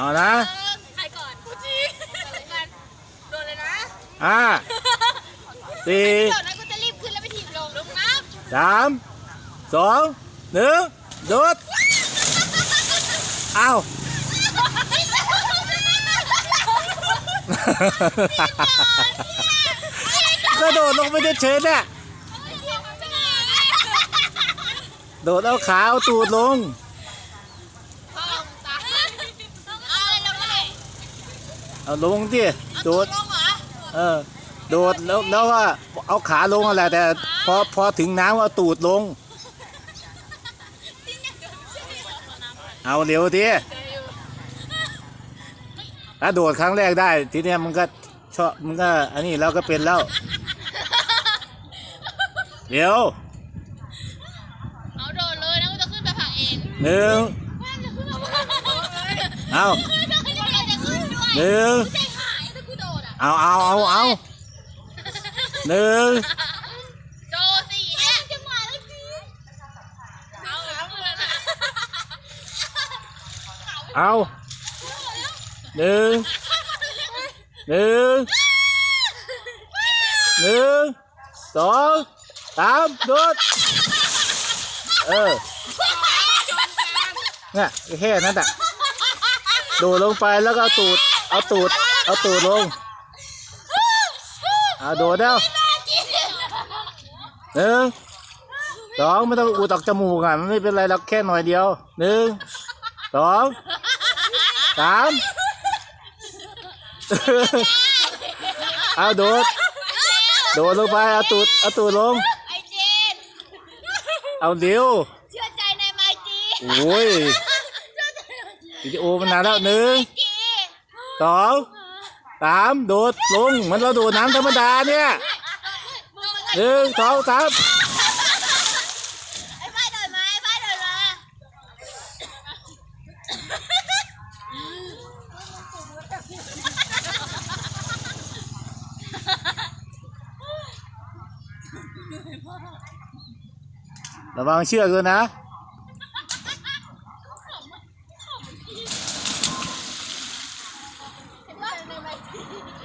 เอานะใครก่อนกูจีกันโดนเลยนะห้าสี่เดี๋ยวนะกูจะรีบขึ้นแล้วไปถีบลงลงน้ำสามสองหนึ่งโดดเอากระโดดลงไปเฉยๆเนี่ยโดดเอาขาเอาตูดลง พ่อมึงตายเอาอะไรลงไป เอาลงดิโดดลงเหรอเออโดดแล้วแล้วว่าเอาขาลงอะไรแต่พอพอถึงน้ำเอาตูดลง เอาเร็วดิถ้าโดดครั้งแรกได้ ทีเนี้ยมันก็ชอบมันก็อันนี้เราก็เป็นแล้วเดี๋ยวเอาโดนเลยนะกูจะขึ้นไปผลักเองหนึ่งเอาจะขึ้นด้วย หนึ่งใจหายถ้ากูโดดอะเอาเอาเอาเอาหนึ่งโดดสี่เนี่ยจังหวะแล้วจีเอาเอาเลยนะเอาหนึ่งหนึ่งหนึ่งสองสามโดดเออเนี่ยแค่นั้นอะโดดลงไปแล้วก็เอาตูด เอาตูด เอาตูดลงเอาโดดแล้วหนึ่งสองไม่ต้องอุดออกจมูกอะมันไม่เป็นไรหรอกแค่หน่อยเดียวหนึ่งสองสามเอาโดด โดดลงไปเอาตูดเอาตูดลงไอเจนเอาเดียวเชื่อใจในไมจีโอ้ย วิดีโอมันนานแล้วหนึ่งจีสองสามโดดลงเหมือนเราโดดน้ำธรรมดาเนี่ยมึงหนึ่งสองสามไอ้ฝ้ายเดินมาไอ้ฝ้ายเดินมาระวังเชือกด้วยนะ